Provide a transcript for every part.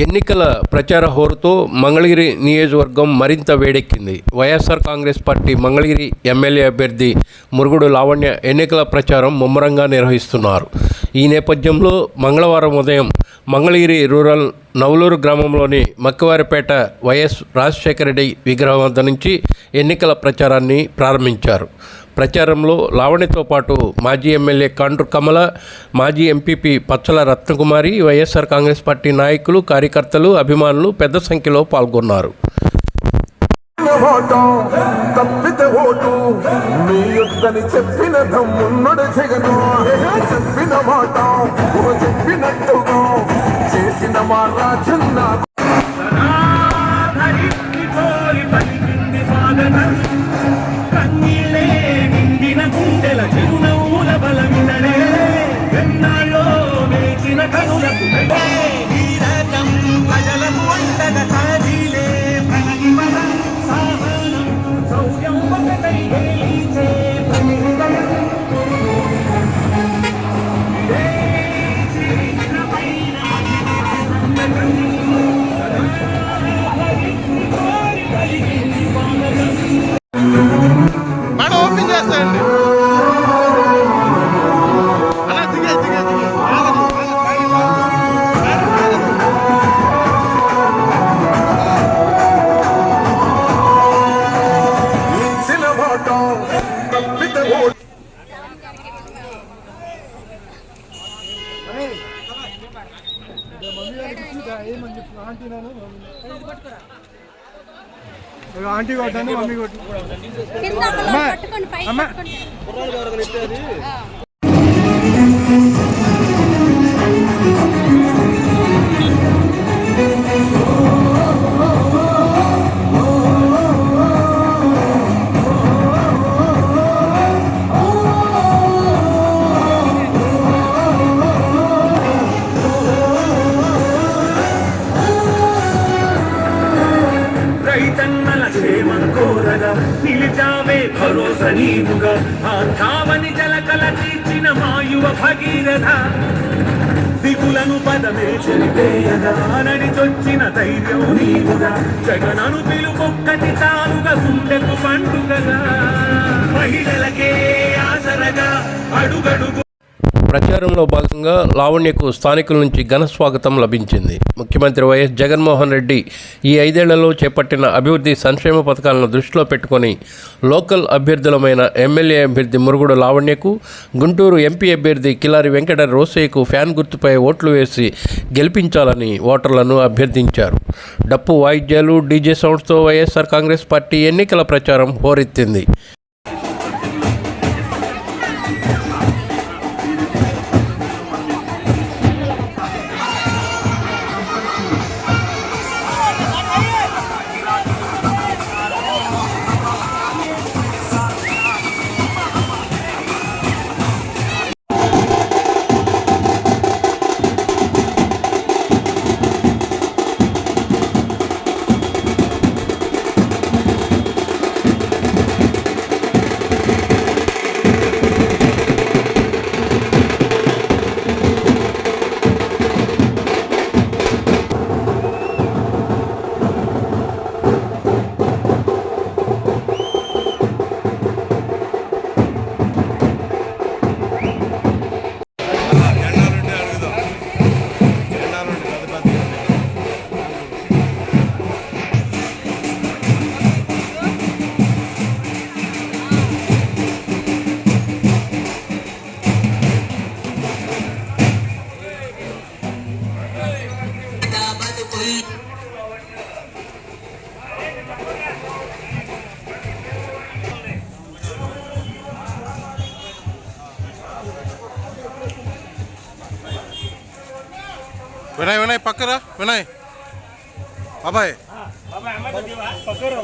ఎన్నికల ప్రచార హోరుతో మంగళగిరి నియోజకవర్గం మరింత వేడెక్కింది. YSR Congress party Mangalagiri MLA అభ్యర్థి మురుగుడు లావణ్య ఎన్నికల ప్రచారం ముమ్మరంగా నిర్వహిస్తున్నారు. ఈ నేపథ్యంలో మంగళవారం ఉదయం మంగళగిరి రూరల్ నవలూరు గ్రామంలోని మక్కవారిపేట వైఎస్ రాజశేఖర రెడ్డి విగ్రహం వద్ద నుంచి ఎన్నికల ప్రచారాన్ని ప్రారంభించారు. ప్రచారంలో లావణితో పాటు మాజీ ఎమ్మెల్యే కాండ్రు కమల మాజీ MPP Pachchala Ratnakumari YSR Congress party నాయకులు కార్యకర్తలు అభిమానులు పెద్ద సంఖ్యలో పాల్గొన్నారు. చెప్పిన మాట చేసిన మా రాజన్న ఆంటీ కొట్టాను మమ్మీ కొట్టు కింద ఒకళ్ళు అమ్మా. అమ్మా. నీవుగా. ఆ ధామని జలకల తీర్చిన మాయువ భగీరథ. దిగులను పదమే చెరిపేయగా. తొచ్చిన ధైర్యం నీవుగా. జగనను పిలుపొక్కటి తానుగా గుండెకు పండుగగా. మహిళలకే ఆసరగా అడుగడుగు ప్రచారంలో భాగంగా లావణ్యకు స్థానికుల నుంచి ఘన స్వాగతం లభించింది. ముఖ్యమంత్రి వైఎస్ జగన్మోహన్ రెడ్డి ఈ ఐదేళ్ళలో చేపట్టిన అభివృద్ధి సంక్షేమ పథకాలను దృష్టిలో పెట్టుకొని లోకల్ అభ్యర్థులమైన ఎమ్మెల్యే అభ్యర్థి మురుగుడు లావణ్యకు గుంటూరు ఎంపీ అభ్యర్థి కిలారి వెంకట రోసయ్యకు ఫ్యాన్ గుర్తుపై ఓట్లు వేసి గెలిపించాలని ఓటర్లను అభ్యర్థించారు. డప్పు వాయిద్యాలు డీజే సౌండ్స్తో వైఎస్ఆర్ కాంగ్రెస్ పార్టీ ఎన్నికల ప్రచారం హోరెత్తింది. వినయ్ వినయ్ పక్కరా వినయ్. బాబాయ్. పక్కరా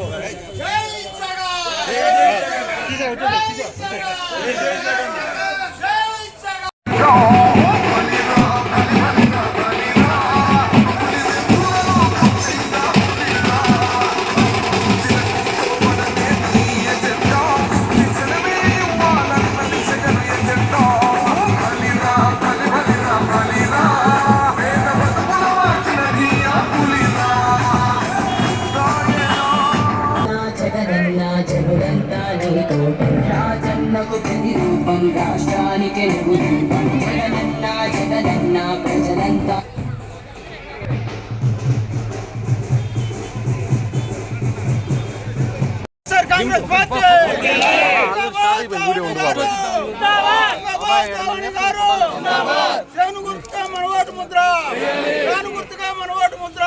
గుర్తుగా మన ఓటు ముద్ర శ్రేణు గుర్తుగా మన ఓటు ముద్ర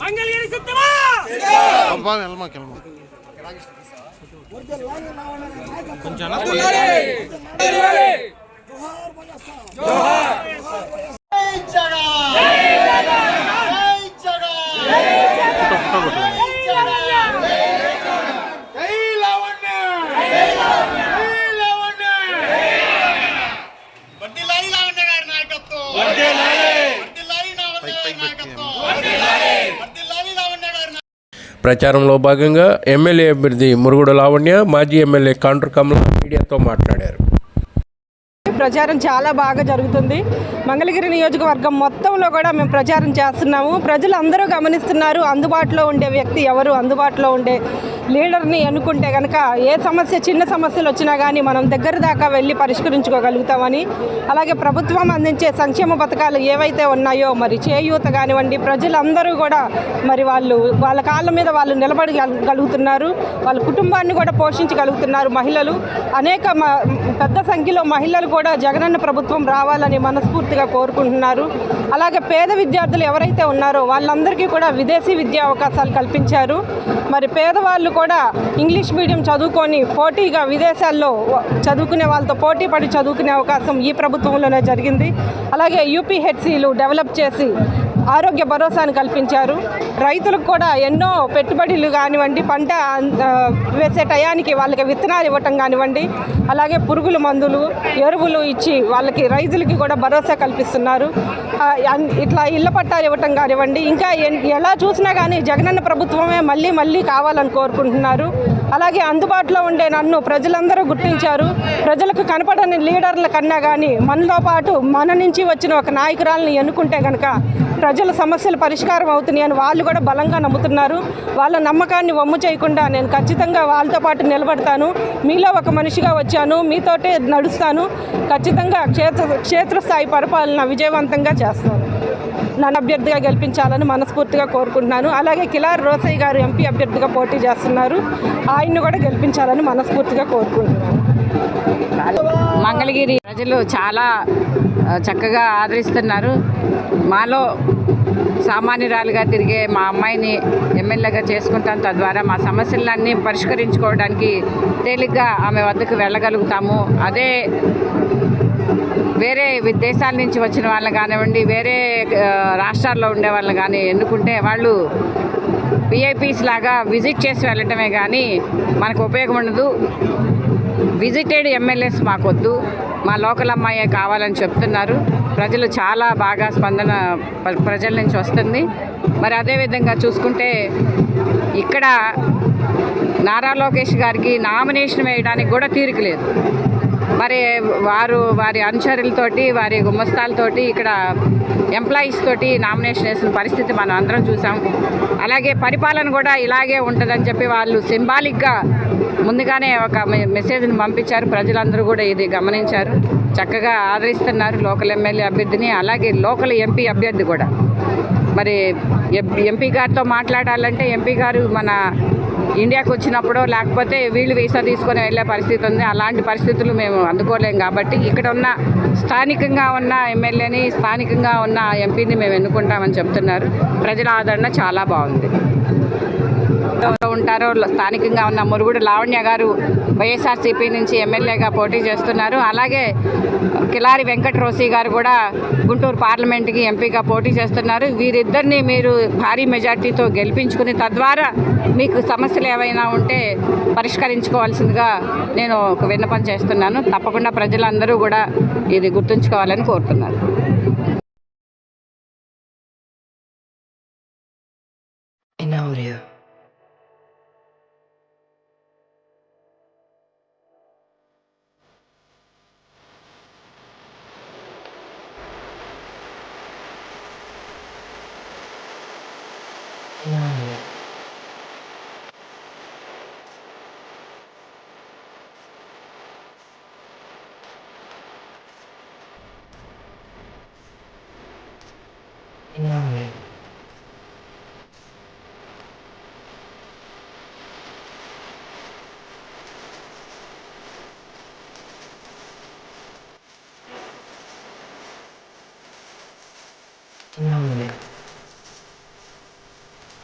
మంగళగిరి సిద్ధమా జై జగన్ జై జగన్ జై జగన్ జై లావణ్య జై లావణ్య వడ్డీలాలి లావణ్య గారి నాయకత్వం వడ్డీలాలి లావణ్య గారి నాయకత్వం వడ్డీలాలి లావణ్య గారి ప్రచారంలో భాగంగా ఎమ్మెల్యే అభ్యర్థి మురుగుడు లావణ్య మాజీ ఎమ్మెల్యే కాండ్రు కమల మీడియాతో మాట్లాడారు. ప్రచారం చాలా బాగా జరుగుతుంది. మంగళగిరి నియోజకవర్గం మొత్తంలో కూడా మేము ప్రచారం చేస్తున్నాము. ప్రజలు అందరూ గమనిస్తున్నారు అందుబాటులో ఉండే వ్యక్తి ఎవరు? అందుబాటులో ఉండే లీడర్ని ఎన్నుకుంటే కనుక ఏ సమస్య చిన్న సమస్యలు వచ్చినా కానీ మనం దగ్గర దాకా వెళ్ళి పరిష్కరించుకోగలుగుతామని అలాగే ప్రభుత్వం అందించే సంక్షేమ పథకాలు ఏవైతే ఉన్నాయో మరి చేయూత కానివ్వండి ప్రజలందరూ కూడా మరి వాళ్ళు వాళ్ళ కాళ్ళ మీద వాళ్ళు నిలబడగలుగుతున్నారు వాళ్ళ కుటుంబాన్ని కూడా పోషించగలుగుతున్నారు మహిళలు. అనేక మ- పెద్ద సంఖ్యలో మహిళలు కూడా జగనన్న ప్రభుత్వం రావాలని మనస్ఫూర్తిగా కోరుకుంటున్నారు. అలాగే పేద విద్యార్థులు ఎవరైతే ఉన్నారో వాళ్ళందరికీ కూడా విదేశీ విద్యా అవకాశాలు కల్పించారు. మరి పేదవాళ్ళు కూడా ఇంగ్లీష్ మీడియం చదువుకొని పోటీగా విదేశాల్లో చదువుకునే వాళ్ళతో పోటీ పడి చదువుకునే అవకాశం ఈ ప్రభుత్వంలోనే జరిగింది. అలాగే యూపీహెచ్సీలు డెవలప్ చేసి ఆరోగ్య భరోసాను కల్పించారు. రైతులకు కూడా ఎన్నో పెట్టుబడులు కానివ్వండి పంట వేసే టయానికి వాళ్ళకి విత్తనాలు ఇవ్వటం కానివ్వండి అలాగే పురుగుల మందులు ఎరువులు ఇచ్చి వాళ్ళకి రైతులకి కూడా భరోసా కల్పిస్తున్నారు. ఇట్లా ఇళ్ళ పట్టాలు ఇవ్వటం కానివ్వండి ఇంకా ఎన్- ఎలా చూసినా కానీ జగనన్న ప్రభుత్వమే మళ్ళీ మళ్ళీ కావాలని కోరుకుంటున్నారు. అలాగే అందుబాటులో ఉండే నన్ను ప్రజలందరూ గుర్తించారు. ప్రజలకు కనపడని లీడర్ల కన్నా కానీ మనతో పాటు మన నుంచి వచ్చిన ఒక నాయకురాలని ఎన్నుకుంటే కనుక ప్రజల సమస్యలు పరిష్కారం అవుతున్నాయని వాళ్ళు కూడా బలంగా నమ్ముతున్నారు. వాళ్ళ నమ్మకాన్ని వమ్ము చేయకుండా నేను ఖచ్చితంగా వాళ్ళతో పాటు నిలబడతాను. మీలో ఒక మనిషిగా వచ్చాను. మీతోటే నడుస్తాను. ఖచ్చితంగా క్షేత్ర క్షేత్రస్థాయి పరిపాలన విజయవంతంగా చేస్తాను నన్ను అభ్యర్థిగా గెలిపించాలని మనస్ఫూర్తిగా కోరుకుంటున్నాను. అలాగే కిలార్ రోసయ్య గారు ఎంపీ అభ్యర్థిగా పోటీ చేస్తున్నారు. ఆయన్ను కూడా గెలిపించాలని మనస్ఫూర్తిగా కోరుకుంటున్నాను. మంగళగిరి ప్రజలు చాలా చక్కగా ఆదరిస్తున్నారు. మాలో సామాన్యురాలుగా తిరిగే మా అమ్మాయిని ఎమ్మెల్యేగా చేసుకుంటాం. తద్వారా మా సమస్యలన్నీ పరిష్కరించుకోవడానికి తేలిగ్గా ఆమె వద్దకు వెళ్ళగలుగుతాము. అదే వేరే వి- దేశాల నుంచి వచ్చిన వాళ్ళని కానివ్వండి వేరే రాష్ట్రాల్లో ఉండే వాళ్ళని కానీ ఎన్నుకుంటే వాళ్ళు విఐపీస్ లాగా విజిట్ చేసి వెళ్ళటమే కానీ మనకు ఉపయోగం ఉండదు. విజిటెడ్ ఎమ్మెల్యేస్ మాకొద్దు. మా లోకల్ అమ్మాయే కావాలని చెప్తున్నారు. ప్రజలు చాలా బాగా స్పందన ప్రజల నుంచి వస్తుంది. మరి అదేవిధంగా చూసుకుంటే ఇక్కడ నారా లోకేష్ గారికి నామినేషన్ వేయడానికి కూడా తీరిక లేదు. మరి వారు వారి అనుచరులతోటి వారి గుమ్మస్తాలతోటి ఇక్కడ ఎంప్లాయీస్ తోటి నామినేషన్ వేసిన పరిస్థితి మనం అందరం చూసాం అలాగే పరిపాలన కూడా ఇలాగే ఉంటుందని చెప్పి వాళ్ళు సింబాలిక్గా ముందుగానే ఒక మె- మెసేజ్ని పంపించారు. ప్రజలందరూ కూడా ఇది గమనించారు. చక్కగా ఆదరిస్తున్నారు లోకల్ ఎమ్మెల్యే అభ్యర్థిని అలాగే లోకల్ ఎంపీ అభ్యర్థి కూడా. మరి ఎంపీ గారితో మాట్లాడాలంటే ఎంపీ గారు మన ఇండియాకి వచ్చినప్పుడు లేకపోతే వీళ్ళు వీసా తీసుకొని వెళ్ళే పరిస్థితి ఉంది. అలాంటి పరిస్థితులు మేము అందుకోలేం కాబట్టి ఇక్కడ ఉన్న స్థానికంగా ఉన్న ఎమ్మెల్యేని స్థానికంగా ఉన్న ఎంపీని మేము ఎన్నుకుంటామని చెప్తున్నారు. ప్రజల ఆదరణ చాలా బాగుంది. ఉంటారో స్థానికంగా ఉన్న మురుగుడు లావణ్య గారు వైఎస్ఆర్సీపీ నుంచి ఎమ్మెల్యేగా పోటీ చేస్తున్నారు. అలాగే కిలారి వెంకట రోసి గారు కూడా గుంటూరు పార్లమెంట్కి ఎంపీగా పోటీ చేస్తున్నారు. వీరిద్దరిని మీరు భారీ మెజార్టీతో గెలిపించుకుని తద్వారా మీకు సమస్యలు ఏవైనా ఉంటే పరిష్కరించుకోవాల్సిందిగా నేను ఒక విన్నపం చేస్తున్నాను. తప్పకుండా ప్రజలందరూ కూడా ఇది గుర్తుంచుకోవాలని కోరుతున్నారు. うん。